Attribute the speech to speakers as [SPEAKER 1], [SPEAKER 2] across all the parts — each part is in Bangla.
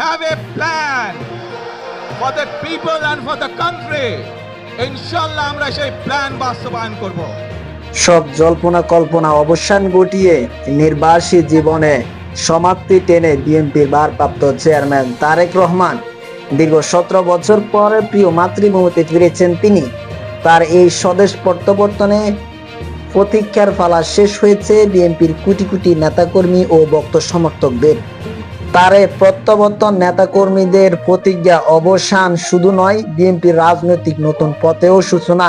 [SPEAKER 1] have a plan for the people and for the country. ইনশাল্লাহ আমরা সেই প্ল্যান বাস্তবায়ন করব।
[SPEAKER 2] সব জল্পনা কল্পনা অবসান ঘটিয়ে নির্বাসী জীবনে সমাপ্তি টেনে বিএনপির ভারপ্রাপ্ত চেয়ারম্যান তারেক রহমান। দীর্ঘ সতেরো বছর পরে প্রিয় মাতৃভূমিতে ফিরেছেন তিনি। তার এই স্বদেশ প্রত্যাবর্তনে প্রতীক্ষার ফালা শেষ হয়েছে বিএনপির কোটি কোটি নেতাকর্মী ও ভক্ত সমর্থকদের। তার এই প্রত্যাবর্তন নেতাকর্মীদের প্রতিজ্ঞা অবসান শুধু নয়, বিএনপির রাজনৈতিক নতুন পথেও সূচনা।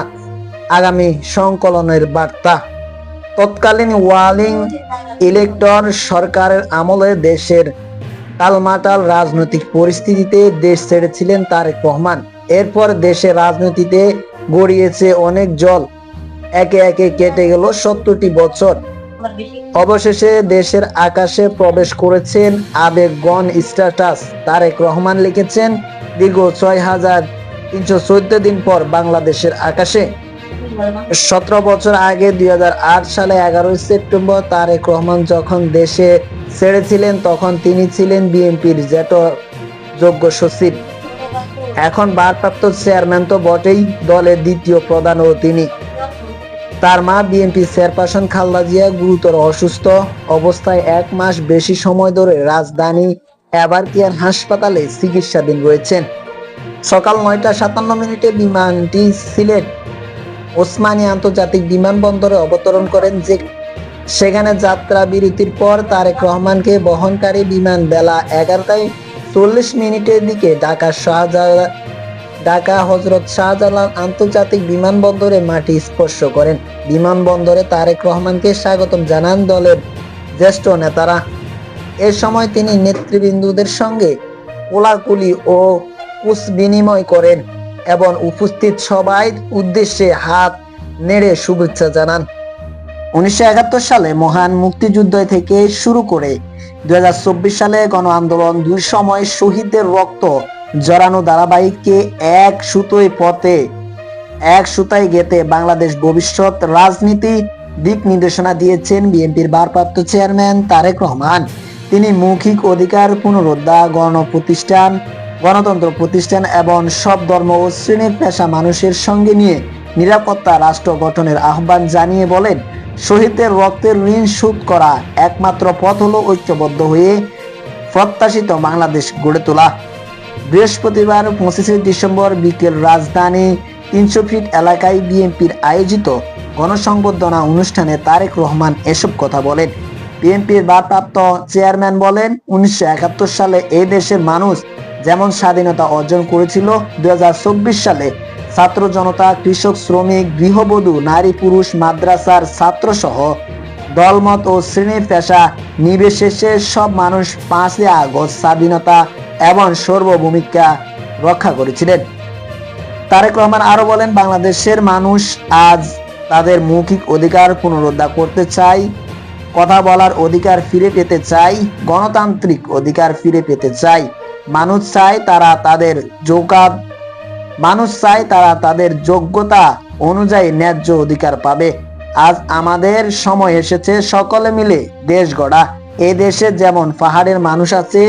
[SPEAKER 2] আগামী সংকলনের বার্তা। তৎকালীন ওয়ালিং ইলেক্টর সরকারের আমলে দেশের টালমাটাল রাজনৈতিক পরিস্থিতিতে দেশ ছেড়েছিলেন তারেক রহমান। এরপর দেশের রাজনীতিতে গড়িয়েছে অনেক জল। একে একে কেটে গেল সত্তরটি বছর। অবশেষে দেশের আকাশে প্রবেশ করেছেন আবেগগণ স্ট্যাটাস তারেক রহমান লিখেছেন, দীর্ঘ ছয় হাজার তিনশো চোদ্দ দিন পর বাংলাদেশের আকাশে। সতেরো বছর আগে দুই হাজার আট সালে এগারোই সেপ্টেম্বর তারেক রহমান যখন দেশে ছেড়েছিলেন, তখন তিনি ছিলেন বিএনপির জেট যোগ্য সচিব। এখন ভারপ্রাপ্ত চেয়ারম্যান তো বটেই, দলের দ্বিতীয় প্রধানও তিনি। তার মা বিএনপি চেয়ারপারসন খালদা জিয়া গুরুতর অসুস্থ অবস্থায় এক মাস বেশি সময় ধরে রাজধানী এভারকেয়ার হাসপাতালে চিকিৎসাধীন রয়েছেন। সকাল নয়টা সাতান্ন মিনিটে বিমানটি সিলেট ওসমানী আন্তর্জাতিক বিমানবন্দরে অবতরণ করেন যে সেখানে যাত্রা বিরতির পর তারেক রহমানকে বহনকারী বিমান বেলা এগারোটায় চল্লিশ মিনিটের দিকে ঢাকা শাহজালাল ঢাকা হজরত শাহজালাল আন্তর্জাতিক বিমানবন্দরে মাটি স্পর্শ করেন। বিমানবন্দরে তারেক রহমানকে স্বাগতম জানান দলের জ্যেষ্ঠ নেতারা। এ সময় তিনি নেতৃবৃন্দদের সঙ্গে কোলাকুলি ও কুশ বিনিময় করেন এবং উপস্থিত সবাই উদ্দেশ্যে হাত নেড়ে শুভেচ্ছা জানান। উনিশশো একাত্তর সালে মহান মুক্তিযুদ্ধ থেকে শুরু করে দুই হাজার চব্বিশ সালে গণ আন্দোলন দুই সময় শহীদদের রক্ত জড়ানো ধারাবাহিককে এক সুতোয় পথে, এক সুতায় গেতে বাংলাদেশ ভবিষ্যৎ রাজনীতি দিক নির্দেশনা দিয়েছেন বিএনপির ভারপ্রাপ্ত চেয়ারম্যান তারেক রহমান। তিনি মৌখিক অধিকার, পুনরুদ্ধার গণ প্রতিষ্ঠান গণতন্ত্র প্রতিষ্ঠান এবং সব ধর্ম ও শ্রেণির পেশা মানুষের সঙ্গে নিয়ে নিরাপত্তা রাষ্ট্র গঠনের আহ্বান জানিয়ে বলেন, শহীদদের রক্তের ঋণ শোধ করা একমাত্র পথ হলো ঐক্যবদ্ধ হয়ে প্রত্যাশিত বাংলাদেশ গড়ে তোলা। বৃহস্পতিবার পঁচিশে ডিসেম্বর বিকেল রাজধানী তিনশো ফিট এলাকায় বিএনপির আয়োজিত গণসংবর্ধনা অনুষ্ঠানে তারেক রহমান এসব কথা বলেন। বিএনপির ভারপ্রাপ্ত চেয়ারম্যান বলেন, উনিশশো একাত্তর সালে এই দেশের মানুষ যেমন স্বাধীনতা অর্জন করেছিল, দুই হাজার চব্বিশ সালে ছাত্র জনতা, কৃষক, শ্রমিক, গৃহবধূ, নারী, পুরুষ, মাদ্রাসার ছাত্র সহ দলমত ও শ্রেণি পেশা নির্বিশেষে সব মানুষ পাঁচই আগস্ট স্বাধীনতা এবং সর্বভূমিকা রক্ষা করেছিলেন। তারেক রহমান আরও বলেন, বাংলাদেশের মানুষ আজ তাদের মৌখিক অধিকার পুনরুদ্ধার করতে চাই কথা বলার অধিকার ফিরে পেতে চাই গণতান্ত্রিক অধিকার ফিরে পেতে চাই মানুষ চায় তারা তাদের যোগাব মানুষ চায় তারা তাদের যোগ্যতা অনুযায়ী ন্যায্য অধিকার পাবে। আজ আমাদের সময় এসেছে, সকলে মিলে দেশ গড়া। এ দেশে যেমন পাহাড়ের মানুষ আছে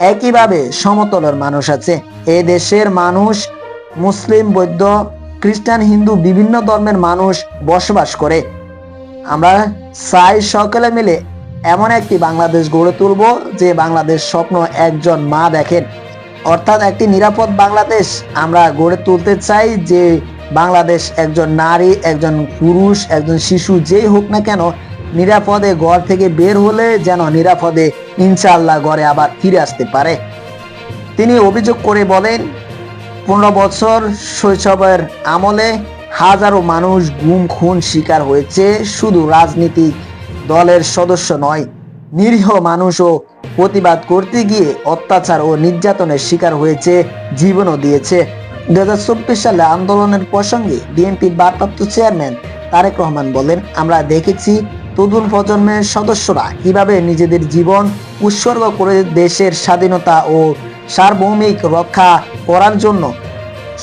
[SPEAKER 2] একইভাবে সমতলের মানুষ আছে। এ দেশের মানুষ, মুসলিম, বৌদ্ধ, খ্রিস্টান, হিন্দু, বিভিন্ন ধর্মের মানুষ বসবাস করে। আমরা চাই সকলে মিলে এমন একটি বাংলাদেশ গড়ে তুলব যে বাংলাদেশ স্বপ্ন একজন মা দেখেন। অর্থাৎ একটি নিরাপদ বাংলাদেশ আমরা গড়ে তুলতে চাই যে বাংলাদেশ একজন নারী, একজন পুরুষ, একজন শিশু যেই হোক না কেন নিরাপদে ঘর থেকে বের হলে যেন নিরাপদে ইনশাআল্লাহ ঘরে আবার ফিরে আসতে পারে। তিনি অভিযোগ করে বলেন, পনেরো বছর শৈশবের আমলে হাজারো মানুষ গুম, খুন শিকার হয়েছে, শুধু রাজনীতি দলের সদস্য নয়, নিরীহ মানুষও প্রতিবাদ করতে গিয়ে অত্যাচার ও নির্যাতনের শিকার হয়েছে, জীবনও দিয়েছে। দু হাজার চব্বিশ সালে আন্দোলনের প্রসঙ্গে বিএনপির ভারপ্রাপ্ত চেয়ারম্যান তারেক রহমান বলেন, আমরা দেখেছি তরুণ প্রজন্মের সদস্যরা কীভাবে নিজেদের জীবন উৎসর্গ করে দেশের স্বাধীনতা ও সার্বভৌমিক রক্ষা করার জন্য?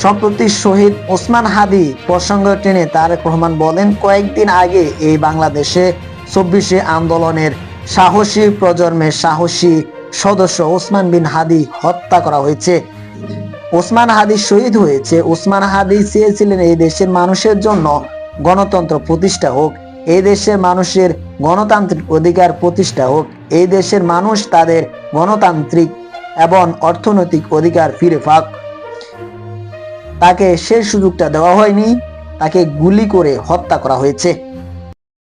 [SPEAKER 2] সম্প্রতি শহীদ ওসমান হাদি প্রসঙ্গ টেনে তারেক রহমান বলেন, কয়েকদিন আগে এই বাংলাদেশে চব্বিশে আন্দোলনের সাহসী প্রজন্মের সাহসী সদস্য ওসমান বিন হাদি হত্যা করা হয়েছে। ওসমান হাদি শহীদ হয়েছে। ওসমান হাদি চেয়েছিলেন এই দেশের মানুষের জন্য গণতন্ত্র প্রতিষ্ঠা হোক। এই দেশের মানুষের গণতান্ত্রিক অধিকার প্রতিষ্ঠা হোক। এই দেশের মানুষ তাদের গণতান্ত্রিক এবং অর্থনৈতিক অধিকার ফিরে পাক। তাকে সেই সুযোগটা দেওয়া হয়নি, তাকে গুলি করে হত্যা করা হয়েছে।